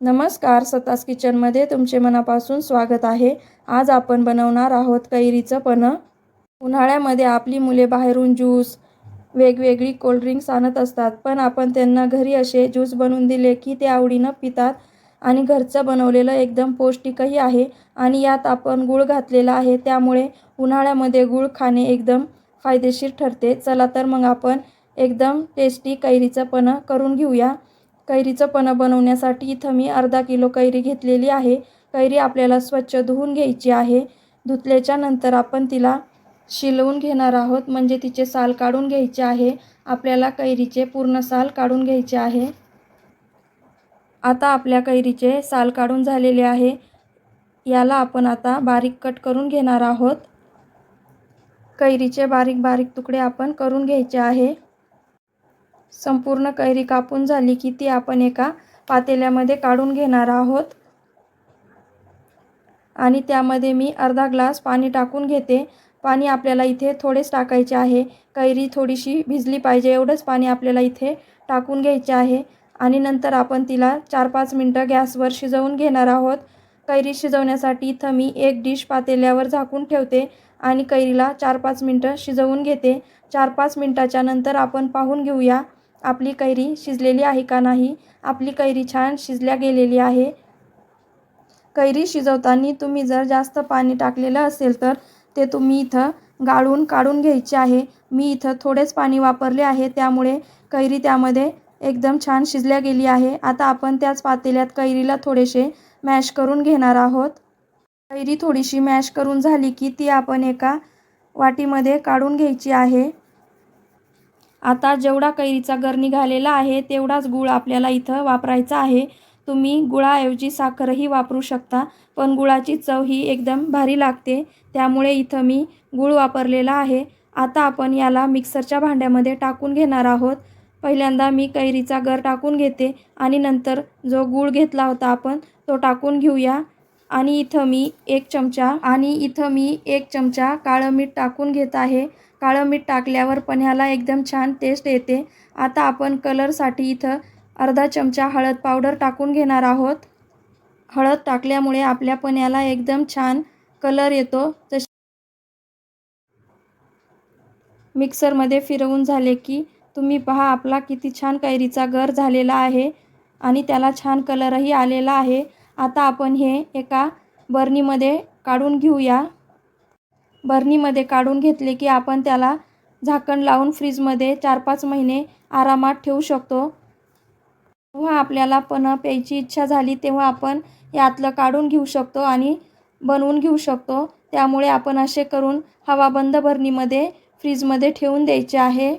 नमस्कार सतास किचनमध्ये तुमचे मनापासून स्वागत आहे. आज आपण बनवणार आहोत कैरीचं पन्ह उन्हाळ्यामध्ये आपली मुले बाहेरून ज्यूस वेगवेगळी कोल्ड्रिंक्स आणत असतात पण आपण त्यांना घरी असे ज्यूस बनवून दिले की ते आवडीनं पितात आणि घरचं बनवलेलं एकदम पौष्टिकही आहे आणि यात आपण गूळ घातलेला आहे त्यामुळे उन्हाळ्यामध्ये गूळ खाणे एकदम फायदेशीर ठरते. चला तर मग आपण एकदम टेस्टी कैरीचं पन्ह करून घेऊया. कैरीचं पणं बनवण्यासाठी इथं मी अर्धा किलो कैरी घेतलेली आहे. कैरी आपल्याला स्वच्छ धुवून घ्यायची आहे. धुतल्याच्या नंतर आपण तिला शिलवून घेणार आहोत. म्हणजे तिचे साल काढून घ्यायचे आहे. आपल्याला कैरीचे पूर्ण साल काढून घ्यायचे आहे. आता आपल्या कैरीचे साल काढून झालेले आहे. याला आपण आता बारीक कट करून घेणार आहोत. कैरीचे बारीक बारीक तुकडे आपण करून घ्यायचे आहे. संपूर्ण कैरी कापून झाली की ती आपण एका पातेल्यामध्ये काढून घेणार आहोत. आणि त्यामध्ये मी अर्धा ग्लास पाणी टाकून घेते. पाणी आपल्याला इथे थोडेच टाकायचे आहे. कैरी थोडीशी भिजली पाहिजे एवढंच पाणी आपल्याला इथे टाकून घ्यायचे आहे. आणि नंतर आपण तिला चार पाच मिनटं गॅसवर शिजवून घेणार आहोत. कैरी शिजवण्यासाठी इथं मी एक डिश पातेल्यावर झाकून ठेवते आणि कैरीला चार पाच मिनटं शिजवून घेते. चार पाच मिनटाच्या नंतर आपण पाहून घेऊया. आपली कैरी शिजलेली आहे का नाही? आपली कैरी छान शिजल्या गेलेली आहे. कैरी शिजवताना तुम्ही जर जास्त पाणी टाकलेलं असेल तर ते तुम्ही इथं गाळून काढून घ्यायचे आहे. मी इथं थोडेच पाणी वापरले आहे त्यामुळे कैरी त्यामध्ये एकदम छान शिजल्या गेली आहे. आता आपण त्याच पातेल्यात कैरीला थोडेसे मॅश करून घेणार आहोत. कैरी थोडीशी मॅश करून झाली की ती आपण एका वाटीमध्ये काढून घ्यायची आहे. आता जेवढा कैरीचा गर निघालेला आहे तेवढाच गूळ आपल्याला इथं वापरायचा आहे. तुम्ही गुळाऐवजी साखरही वापरू शकता पण गुळाची चव ही एकदम भारी लागते. त्यामुळे इथं मी गूळ वापरलेला आहे. आता आपण याला मिक्सरच्या भांड्यामध्ये टाकून घेणार आहोत. पहिल्यांदा मी कैरीचा गर टाकून घेते आणि नंतर जो गूळ घेतला होता आपण तो टाकून घेऊया. आणि इथं मी एक चमचा आणि इथं मी एक चमचा काळं मीठ टाकून घेत आहे. काळं मीठ टाकल्यावर पण ह्याला एकदम छान टेस्ट येते. आता आपण कलरसाठी इथं अर्धा चमचा हळद पावडर टाकून घेणार आहोत. हळद टाकल्यामुळे आपल्या पण्याला एकदम छान कलर येतो. तसे मिक्सरमध्ये फिरवून झाले की तुम्ही पहा आपला किती छान कैरीचा गर झालेला आहे आणि त्याला छान कलरही आलेला आहे. आता आपण हे एका बर्नीमध्ये काढून घेऊया. बरणीमध्ये काढून घेतले की आपण त्याला झाकण लावून फ्रीजमध्ये चार पाच महिने आरामात ठेवू शकतो. जेव्हा आपल्याला पण प्यायची इच्छा झाली तेव्हा आपण यातलं काढून घेऊ शकतो आणि बनवून घेऊ शकतो. त्यामुळे आपण असे करून हवाबंद भरणीमध्ये फ्रीजमध्ये ठेवून द्यायचे आहे.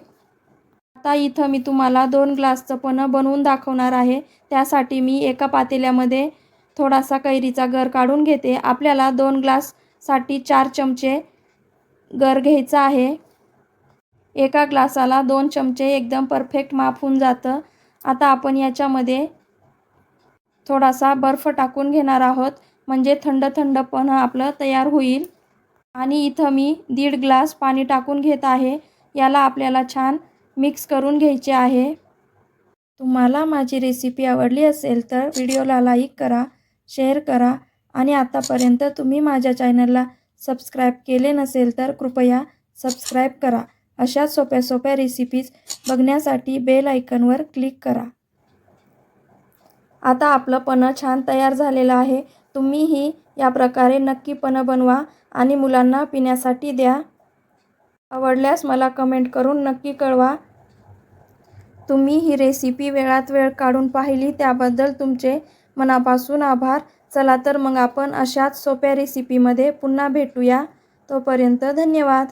आता इथं मी तुम्हाला दोन ग्लासचं पण बनवून दाखवणार आहे. त्यासाठी मी एका पातेल्यामध्ये थोडासा कैरीचा गर काढून घेते. आपल्याला दोन ग्लाससाठी चार चमचे गर घ्यायचा आहे. एका ग्लासाला दोन चमचे एकदम परफेक्ट माप होऊन जातं. आता आपण याच्यामध्ये थोडासा बर्फ टाकून घेणार आहोत. म्हणजे थंड थंड पण आपलं तयार होईल. आणि इथं मी दीड ग्लास पाणी टाकून घेत आहे. याला आपल्याला छान मिक्स करून घ्यायचे आहे. तुम्हाला माझी रेसिपी आवडली असेल तर व्हिडिओला लाईक करा शेअर करा. आणि आतापर्यंत तुम्ही माझ्या चॅनलला सबस्क्राईब केले नसेल तर कृपया सबस्क्राईब करा. अशा सोप्या सोप्या रेसिपीज बघण्यासाठी बेल आयकनवर क्लिक करा. आता आपलं पन्ह छान तयार झालेलं आहे. तुम्हीही या प्रकारे नक्की पन्ह बनवा आणि मुलांना पिण्यासाठी द्या. आवडल्यास मला कमेंट करून नक्की कळवा. तुम्ही ही रेसिपी वेळात वेळ काढून पाहिली त्याबद्दल तुमचे मनापासून आभार. चला तर मग आपण अशाच सोप्या रेसिपीमध्ये पुन्हा भेटूया. तोपर्यंत धन्यवाद.